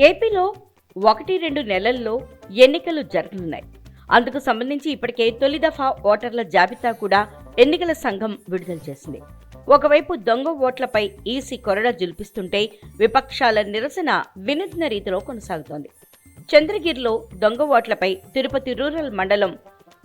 ఏపీలో ఒకటి రెండు నెలల్లో ఎన్నికలు జరగనున్నాయి. అందుకు సంబంధించి ఇప్పటికే తొలి దఫా ఓటర్ల జాబితా కూడా ఎన్నికల సంఘం విడుదల చేసింది. ఒకవైపు దొంగ ఓట్లపై ఈసీ కొరడ జుల్పిస్తుంటే విపక్షాల నిరసన వినూత్న రీతిలో కొనసాగుతోంది. చంద్రగిరిలో దొంగ ఓట్లపై తిరుపతి రూరల్ మండలం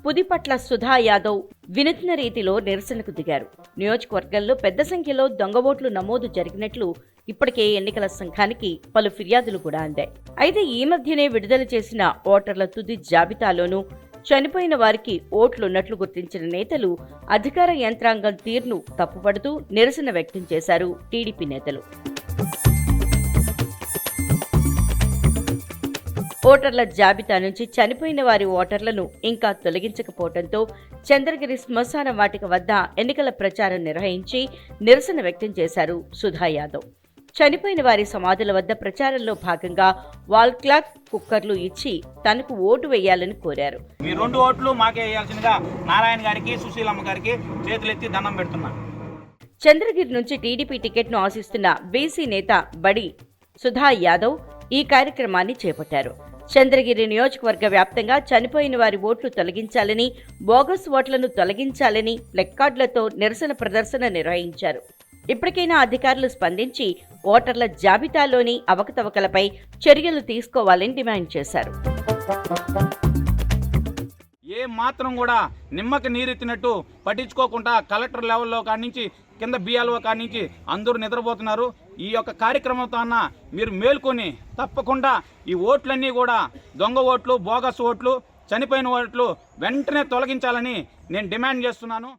పుదిపట్ల సుధా యాదవ్ వినూత్న రీతిలో నిరసనకు దిగారు. నియోజకవర్గంలో పెద్ద సంఖ్యలో దొంగ ఓట్లు నమోదు జరిగినట్లు ఇప్పటికే ఎన్నికల సంఘానికి పలు ఫిర్యాదులు కూడా అందాయి. అయితే ఈ మధ్యనే విడుదల చేసిన ఓటర్ల తుది జాబితాలోనూ చనిపోయిన వారికి ఓట్లున్నట్లు గుర్తించిన నేతలు అధికార యంత్రాంగం తీరును తప్పుపడుతూ నిరసన వ్యక్తం చేశారు టీడీపీ నేతలు. ఓటర్ల జాబితా నుంచి చనిపోయిన వారి ఓటర్లను ఇంకా తొలగించకపోవడంతో చంద్రగిరి శ్మశాన వాటిక వద్ద ఎన్నికల ప్రచారం నిర్వహించి నిరసన వ్యక్తం చేశారు సుధా యాదవ్. చనిపోయిన వారి సమాధుల వద్ద ప్రచారంలో భాగంగా వాల్ క్లాక్ కుక్కర్లు ఇచ్చి తనకు ఓటు వేయాలని కోరారు. మీ రెండు ఓట్లు మాకే వేయాల్సిందిగా నారాయణ గారికి సుశీలమ్మ గారికి చేతులెత్తి దండం పెడుతున్నా చంద్రగిరి నుంచి టీడీపీ టికెట్ను ఆశిస్తున్న బీసీ నేత బడి సుధా యాదవ్ ఈ కార్యక్రమాన్ని చేపట్టారు. చంద్రగిరి నియోజకవర్గ వ్యాప్తంగా చనిపోయిన వారి ఓట్లు తొలగించాలని బోగస్ ఓట్లను తొలగించాలని ప్లెక్కార్డులతో నిరసన ప్రదర్శన నిర్వహించారు. ఇప్పటికైనా అధికారులు స్పందించి ఓటర్ల జాబితాలోని అవకతవకలపై చర్యలు తీసుకోవాలని డిమాండ్ చేశారు. ఏ మాత్రం కూడా నిమ్మకి నీరెత్తినట్టు పట్టించుకోకుండా కలెక్టర్ లెవెల్లో కాడి నుంచి కింద బిఎల్ఓ కాడి నుంచి అందరూ నిద్రపోతున్నారు. ఈ యొక్క కార్యక్రమంతో అన్న మీరు మేల్కొని తప్పకుండా ఈ ఓట్లన్నీ కూడా దొంగ ఓట్లు బోగస్ ఓట్లు చనిపోయిన ఓట్లు వెంటనే తొలగించాలని నేను డిమాండ్ చేస్తున్నాను.